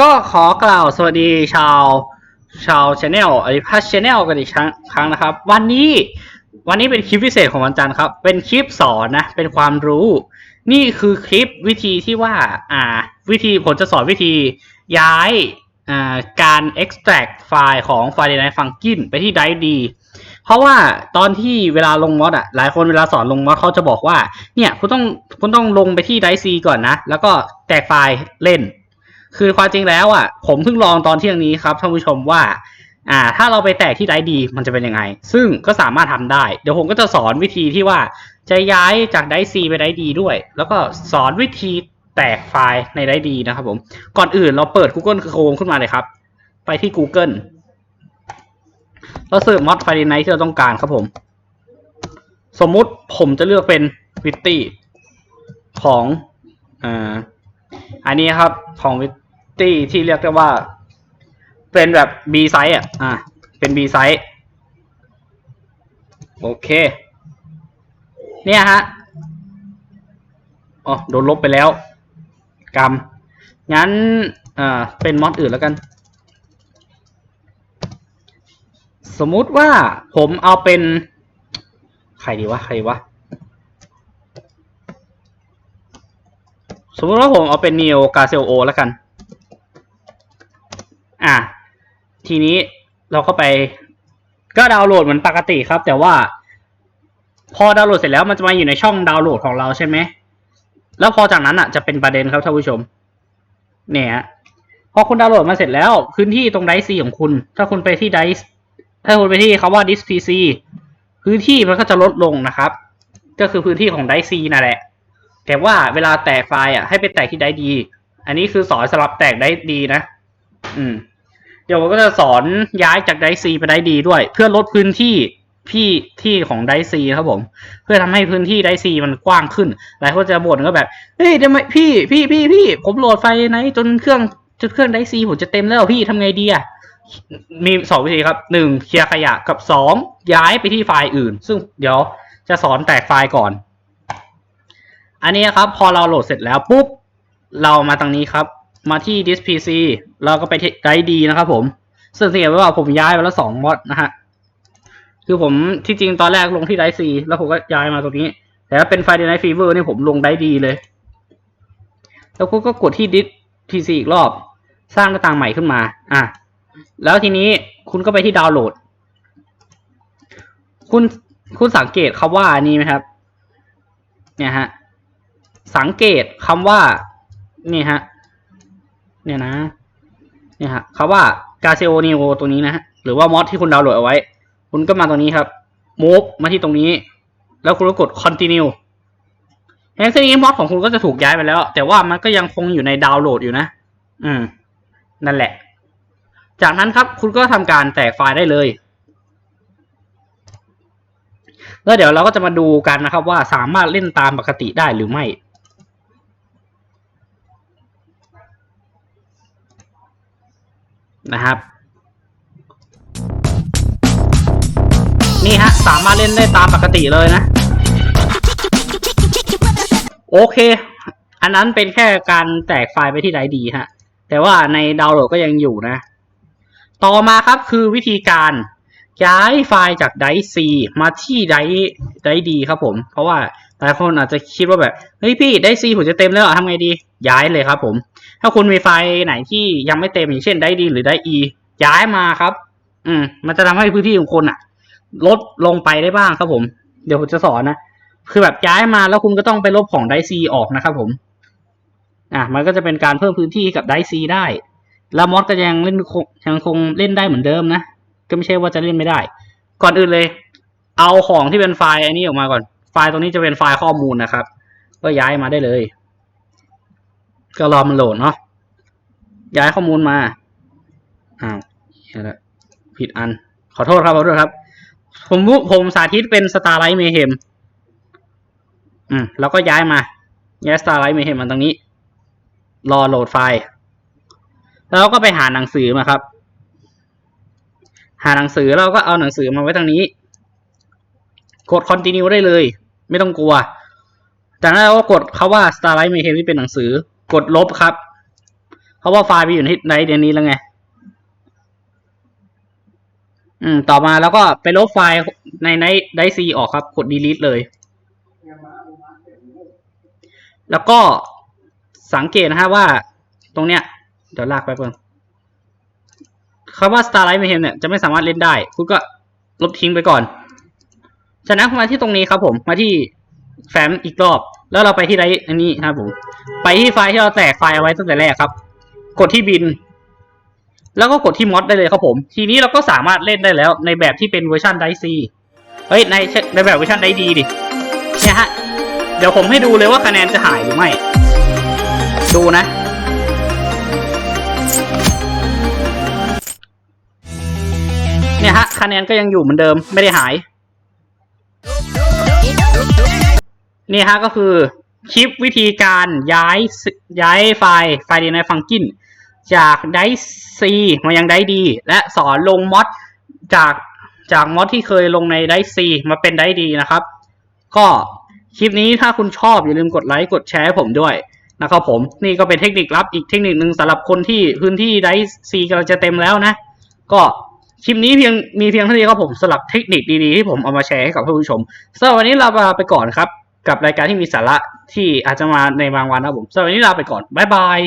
ก็ขอกล่าวสวัสดีชาว ชาวชาแนลอริพัชชาแนลกันอีกครั้งครั้งนะครับ วันนี้วันนี้เป็นคลิปพิเศษของวันจันทร์ครับ เป็นคลิปสอนนะ เป็นความรู้ นี่คือคลิปวิธีที่ว่า อ่า วิธีผมจะสอนวิธีย้ายอ่าการ extract ไฟล์ของ f i l e n i g h t Function ไปที่ Drive D เพราะว่าตอนที่เวลาลงมอดอะหลายคนเวลาสอนลงมอดเขาจะบอกว่า เนี่ยคุณต้องคุณต้องลงไปที่ Drive C ก่อนนะ แล้วก็แตกไฟล์เล่น คือความจริงแล้วอะ ผมเพิ่งลองตอนเที่ยงนี้ครับท่านผู้ชมว่า อ่า ถ้าเราไปแตกที่ไดดีมันจะเป็นยังไง ซึ่งก็สามารถทำได้ เดี๋ยวผมก็จะสอนวิธีที่ว่าจะย้ายจากไดซีไปไดดีด้วย แล้วก็สอนวิธีแตกไฟล์ในไดดีนะครับผม ก่อนอื่นเราเปิด Google Chrome ขึ้นมาเลยครับ ไปที่ Google แล้วเสิร์ชมอดไฟล์ไนที่เราต้องการครับผม สมมุติผมจะเลือกเป็นวิตตี้ของอ่าอันนี้ครับของวิต ตี้ที่เรียกได้ว่า เป็นแบบ B ไซส์อะ อะ เป็น B ไซส์โอเค เนี่ยฮะอ๋อโดนลบไปแล้วกรรมงั้นอ่าเป็นมอดอื่นแล้วกัน สมมุติว่าผมเอาเป็น ใครดีวะ ใครดีวะ สมมติว่าผมเอาเป็น Neo g a z e l O แล้วกัน อะ ทีนี้เราก็ไป ก็ดาวน์โหลดเหมือนปกติครับ แต่ว่า พอดาวน์โหลดเสร็จแล้วมันจะมาอยู่ในช่องดาวน์โหลดของเราใช่ไหมแล้วพอจากนั้นอะจะเป็นประเด็นครับท่านผู้ชม เนี่ยฮะพอคุณดาวน์โหลดมาเสร็จแล้วพื้นที่ตรงไดซีของคุณ ถ้าคุณไปที่ไดถ้าคุณไปที่คาว่า disk pc พื้นที่มันก็จะลดลงนะครับ ก็คือพื้นที่ของไดซีนั่นแหละ แต่ว่าเวลาแตกไฟล์อะให้ไปแตกที่ไดดี อันนี้คือสอนสำหรับแตกไดดีนะ อืม เดี๋ยวผมก็จะสอนย้ายจากไดซีไปไดดีด้วย เพื่อลดพื้นที่พี่ที่ของไดซีครับผม เพื่อทำให้พื้นที่ไดซีมันกว้างขึ้นหลายคนจะบ่นก็แบบเฮ้ยทำไมพี่พี่พี่พี่ผมโหลดไฟล์ไหนจนเครื่องจนเครื่องไดซีผมจะเต็มแล้วพี่ทำไงดีอะมีสองวิธีครับหนึ่งเคลียร์ขยะกับสองย้ายไปที่ไฟล์อื่น ซึ่งเดี๋ยวจะสอนแตกไฟล์ก่อน อันนี้ครับ พอเราโหลดเสร็จแล้วปุ๊บเรามาตรงนี้ครับ มาที่ disk pc เราก็ไปที่ไดดีนะครับผมซึ่งสังเกตว่าผมย้ายไปแล้วสองมอดนะฮะ คือผมที่จริงตอนแรกลงที่ไดซีแล้วผมก็ย้ายมาตรงนี้ แต่ถ้าเป็นไฟล์ Night Fever นี่ผมลงไดดีเลย แล้วก็กดที่ disk pc อีกรอบ สร้างหน้าต่างใหม่ขึ้นมา อะ แล้วทีนี้คุณก็ไปที่ดาวน์โหลด คุณคุณสังเกตคำว่านี้ไหมครับ เนี่ยฮะ สังเกตคำว่า นี่ฮะ เนี่ยนะ เนี่ยฮะคำว่า g a z e o Neo ตัวนี้นะฮะหรือว่ามอดที่คุณดาวน์โหลดเอาไว้ คุณก็มาตรงนี้ครับ move มาที่ตรงนี้ แล้วคุณก็กด continue แล้ทีนี้มอดของคุณก็จะถูกย้ายไปแล้ว แต่ว่ามันก็ยังคงอยู่ในดาวน์โหลดอยู่นะ อืม นั่นแหละ จากนั้นครับคุณก็ทำการแตกไฟล์ได้เลย แล้วเดี๋ยวเราก็จะมาดูกันนะครับ ว่าสามารถเล่นตามปกติได้หรือไม่ นะครับ นี่ฮะ สามารถเล่นได้ตามปกติเลยนะ โอเค อันนั้นเป็นแค่การแตกไฟล์ไปที่ไดดีฮะ แต่ว่าในดาวน์โหลดก็ยังอยู่นะ ต่อมาครับคือวิธีการย้ายไฟล์จากไดซีมาที่ไดไดดีครับผม เพราะว่า หลายคนอาจจะคิดว่าแบบเฮ้ยพี่ไดซีผมจะเต็มแล้วหรอทำไงดีย้ายเลยครับผม ถ้าคุณมีไฟล์ไหนที่ยังไม่เต็มอย่างเช่นไดดีหรือไดอีย้ายมาครับ อืม มันจะทำให้พื้นที่ของคุณอะลดลงไปได้บ้างครับผม เดี๋ยวผมจะสอนนะคือแบบย้ายมาแล้วคุณก็ต้องไปลบของไดซีออกนะครับผม อะมันก็จะเป็นการเพิ่มพื้นที่กับไดซีได้ แล้วมอสก็ยังเล่นยังคงเล่นได้เหมือนเดิมนะ ก็ไม่ใช่ว่าจะเล่นไม่ได้ ก่อนอื่นเลย เอาของที่เป็นไฟล์อันนี้ออกมาก่อน ฟล์ตรงนี้จะเป็นไฟล์ข้อมูลนะครับ ก็ย้ายมาได้เลย ก็รอมันโหลดเนาะย้ายข้อมูลมาอ้าวผิดอัน ขอโทษครับขอโทษครับ ผมผมสาธิตเป็น Starlight Mayhem อืมแล้วก็ย้ายมาย้าย Starlight Mayhem มาตรงนี้ รอโหลดไฟล์ แล้วก็ไปหาหนังสือมาครับ หาหนังสือเราก็เอาหนังสือมาไว้ตรงนี้ กด continue ได้เลย ไม่ต้องกลัว จากนั้นเราก็กดคาว่า Starlight Mayhem ที่เป็นหนังสือกดลบครับ เพราะว่าไฟล์ไปอยู่ในในเดือนนี้แล้วไง อืม ต่อมาแล้วก็ไปลบไฟล์ในในไดซีออกครับ กด delete เลย แล้วก็สังเกตนะฮะว่า ตรงเนี้ย เดี๋ยวลากไปเพิ่งคำว่า Starlight Mayhem เนี่ยจะไม่สามารถเล่นได้ คุณก็ลบทิ้งไปก่อน จากนั้นมาที่ตรงนี้ครับผมมาที่แฟ้มอีกรอบ แล้วเราไปที่ไรอันนี้ครับผม ไปที่ไฟล์ที่เราแตกไฟล์เอาไว้ตั้งแต่แรกครับ กดที่บิน แล้วก็กดที่มอดได้เลยครับผม ทีนี้เราก็สามารถเล่นได้แล้ว ในแบบที่เป็นเวอร์ชันไดซีเฮ้ยในในแบบเวอร์ชันไดดีดิเนี่ยฮะเดี๋ยวผมให้ดูเลยว่าคะแนนจะหายหรือไม่ ดูนะเนี่ยฮะคะแนนก็ยังอยู่เหมือนเดิมไม่ได้หาย นี่ฮะก็คือคลิปวิธีการย้ายย้ายไฟล์ไฟล์ดีในฟังกินจากไดซีมายังไดดีและสอนลงมอดจากจากมอดที่เคยลงในไดซีมาเป็นไดดีนะครับ ก็คลิปนี้ถ้าคุณชอบอย่าลืมกดไลค์กดแชร์ให้ผมด้วยนะครับผมนี่ก็เป็นเทคนิคลับอีกเทคนิคหนึ่งสำหรับคนที่พื้นที่ไดซีกำลังจะเต็มแล้วนะ ก็คลิปนี้เพียงมีเพียงเท่านี้ครับผมสำหรับเทคนิคดีๆที่ผมเอามาแชร์ให้กับท่านผู้ชมสำหรับวันนี้เราลาไปก่อนครับ กับรายการที่มีสาระที่อาจจะมาในบางวันนะผมสำหรับวันนี้ลาไปก่อน บ๊ายบาย